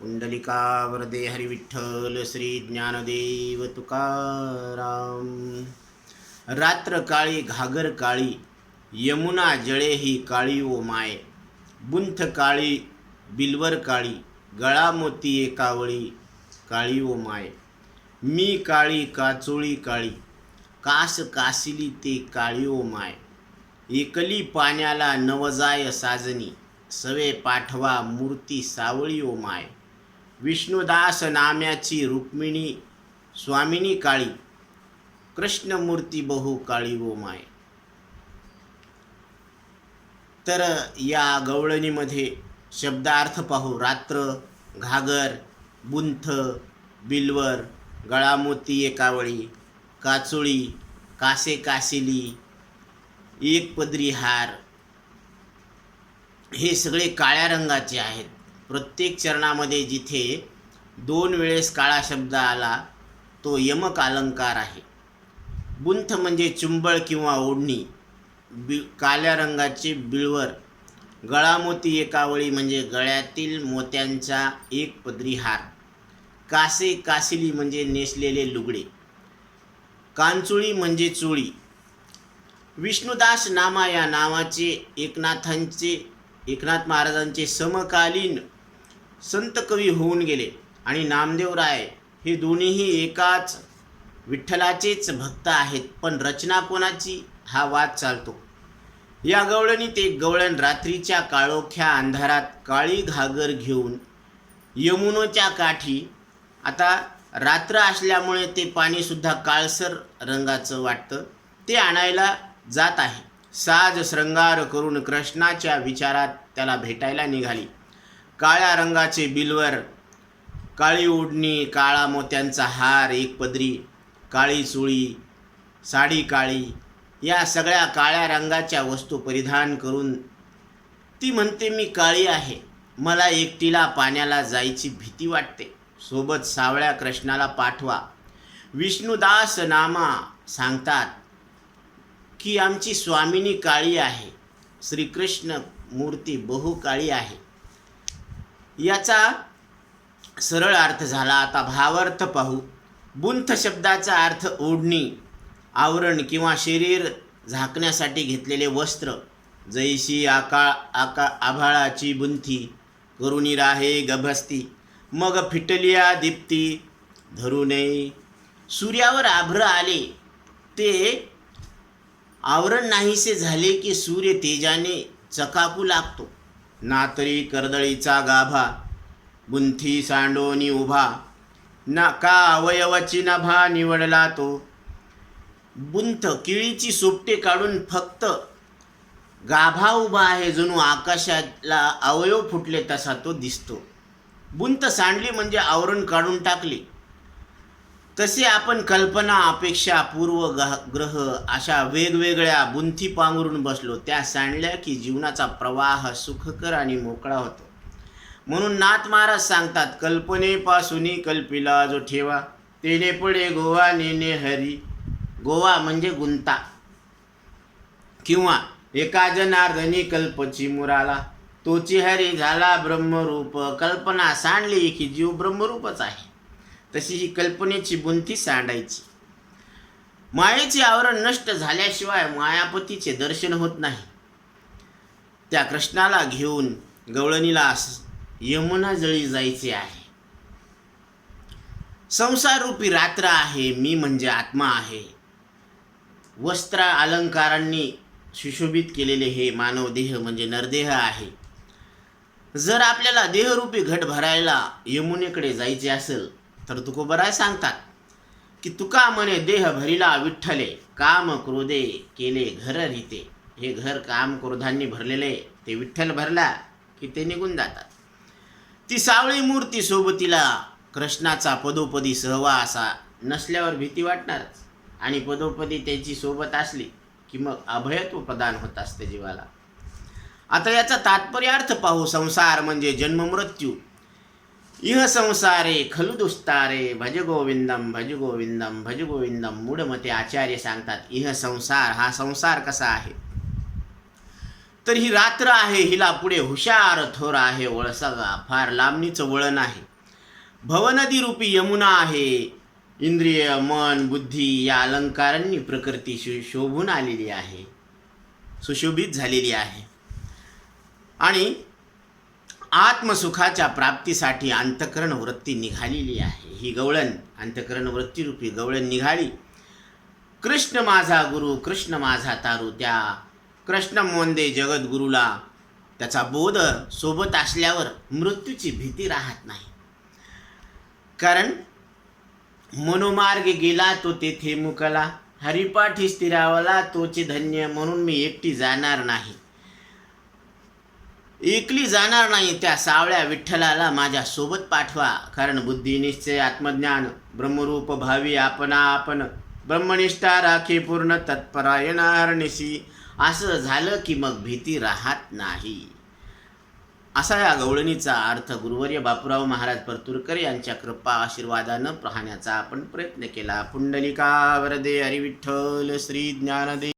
पुंडलिकावरदे हरिविठ्ठल श्री ज्ञानदेव तुकाराम. रात्र काळी घागर काळी यमुना जळे ही काळी ओ माय. बुंथ काळी बिलवर काळी गळा मोती एकावळी काळी ओ माय. मी काळी काचोळी काळी कास कासिली ते काळी ओ माय. एकली पाण्याला नवजाय साजनी सवे पाठवा मूर्ती सावळी ओ माय. विष्णुदास नाम्याची रुक्मिणी स्वामिनी काळी कृष्णमूर्ती बहु काळी ओ माय तर या गवळणीमध्ये शब्दार्थ पाहू रात्र घागर बुंथ बिलवर गळामोती एकावळी काचोळी कासे कासिली एक पदरी हार हे सगळे काळ्या रंगाचे आहेत. प्रत्येक चरणामध्ये जिथे दोन वेळेस काळा शब्द आला तो यमक अलंकार आहे. बुंथ म्हणजे चुंबळ किंवा ओढणी. बि काळ्या रंगाचे बिळवर. गळामोती एकावळी म्हणजे गळ्यातील मोत्यांचा एक पदरी हार कासे कासिली म्हणजे नेसलेले लुगडे. कांचुळी म्हणजे चोळी. विष्णुदास नामा या नावाचे एकनाथांचे एकनाथ महाराजांचे समकालीन संत कवी होऊन गेले आणि नामदेवराय हे दोन्हीही एकाच विठ्ठलाचेच भक्त आहेत पण रचना कोणाची? हा वाद चालतो. या गवळणीत एक गवळण रात्रीच्या काळोख्या अंधारात काळी घागर घेऊन यमुनोच्या काठी आता रात्र असल्यामुळे ते पाणीसुद्धा काळसर रंगाचं वाटतं ते आणायला जात आहे. साज श्रृंगार करून कृष्णाच्या विचारात त्याला भेटायला निघाली. काळ्या रंगाचे बिलवर काळी ओढणी काळा मोत्यांचा हार एक पदरी काळी चुळी साडी काळी या सगळ्या काळ्या रंगाच्या वस्तू परिधान करून ती म्हणते मी काळी आहे. मला एकटीला पाण्याला जायची भीती वाटते. सोबत सावळ्या कृष्णाला पाठवा. विष्णुदास नामा सांगतात की आमची स्वामिनी काळी आहे. श्रीकृष्ण मूर्ती बहु काळी आहे. याचा सरळ अर्थ झाला. आता भावार्थ पाहू. बुंथ शब्दाचा अर्थ ओढणी आवरण किंवा शरीर झाकण्यासाठी घेतलेले वस्त्र जैशी आका आका आभाळाची बुंथी करुणी राहे गभस्ती मग फिटलिया दीप्ती धरू नये. सूर्यावर आभ्र आले ते आवरण नाहीसे झाले की सूर्य तेजाने चकाकू लागतो. नातरी कर्दळीचा गाभा बुंथी सांडोनी उभा. ना का अवयवाची नभा निवडला तो? बुंथ किळीची सुपटे काढून फक्त गाभा उभा आहे जणू आकाशाला अवयव फुटले तसा तो दिसतो. बुंत सांडली म्हणजे आवरण काढून टाकली. तसे आपण कल्पना अपेक्षा पूर्व गह ग्रह अशा वेगवेगळ्या बुंथी पांघरून बसलो. त्या सांडल्या की जीवनाचा प्रवाह सुखकर आणि मोकळा होतो. म्हणून नाथ महाराज सांगतात कल्पनेपासूनही कल्पिला जो ठेवा तेने पडे गोवा नेने हरी. गोवा म्हणजे गुंता. किंवा एका जनार्दनी कल्पची मुराला तोची हरी झाला ब्रह्मरूप. कल्पना सांडली की जीव ब्रह्मरूपच आहे. तशी ही कल्पनेची बुंती सांडायची. मायेचे आवरण नष्ट झाल्याशिवाय मायापतीचे दर्शन होत नाही. त्या कृष्णाला घेऊन गवळणीला यमुना जळी जायचे आहे. संसाररूपी रात्र आहे मी म्हणजे आत्मा आहे. वस्त्र अलंकारांनी सुशोभित केलेले हे मानव देह म्हणजे नरदेह आहे. जर आपल्याला देहरूपी घट भरायला यमुनेकडे जायचे असेल तर तुकोबराय सांगतात की तुका म्हणे देह भरिला विठ्ठले काम क्रोधे केले घर रीते. हे घर काम क्रोधांनी भरलेले ते विठ्ठल भरला की ते निघून जातात. ती सावळी मूर्ती सोबतीला कृष्णाचा पदोपदी सहवासा नसल्यावर भीती वाटणारच. आणि पदोपदी त्याची सोबत असली की मग अभयत्व प्रदान होत असते जीवाला. आता याचा तात्पर्यार्थ पाहू संसार म्हणजे जन्ममृत्यू इह संसारे खलु दुस्तारे भज गोविंदम भज गोविंदम भज गोविंदम मूढमते आचार्य सांगतात इह संसार हा संसार कसा आहे तर ही रात्र आहे हिला पुढे हुशार थोर आहे वळसागा फार लांबणीचं वळण आहे भवनदी रूपी यमुना आहे इंद्रिय मन बुद्धी या अलंकारांनी प्रकृती शोभून आलेली आहे सुशोभित झालेली आहे आणि आत्मसुखाच्या प्राप्तीसाठी अंतकरण वृत्ती निघालेली आहे. ही गवळण अंतकरण वृत्तीरूपी गवळण निघाली. कृष्ण माझा गुरु कृष्ण माझा तारू त्या कृष्ण मोंदे जगद्गुरूला त्याचा बोध सोबत असल्यावर मृत्यूची भीती राहत नाही. कारण मनोमार्ग गेला तो तेथे मुकला. हरिपाठी स्थिरावला तोचे धन्य म्हणून मी एकटी जाणार नाही. एकली जाणार नाही त्या सावळ्या विठ्ठलाला माझ्या सोबत पाठवा. कारण बुद्धी निश्चय आत्मज्ञान ब्रह्मरूप भावी आपणा आपण. ब्रह्मनिष्ठा राखी पूर्ण तत्परायण हरणिशी असं झालं की मग भीती राहत नाही. असा या गवळणीचा अर्थ गुरुवर्य बापूराव महाराज परतुरकर यांच्या कृपा आशीर्वादानं पाहण्याचा आपण प्रयत्न केला. पुंडलिका वरदे हरिविठ्ठल श्री ज्ञानदेव.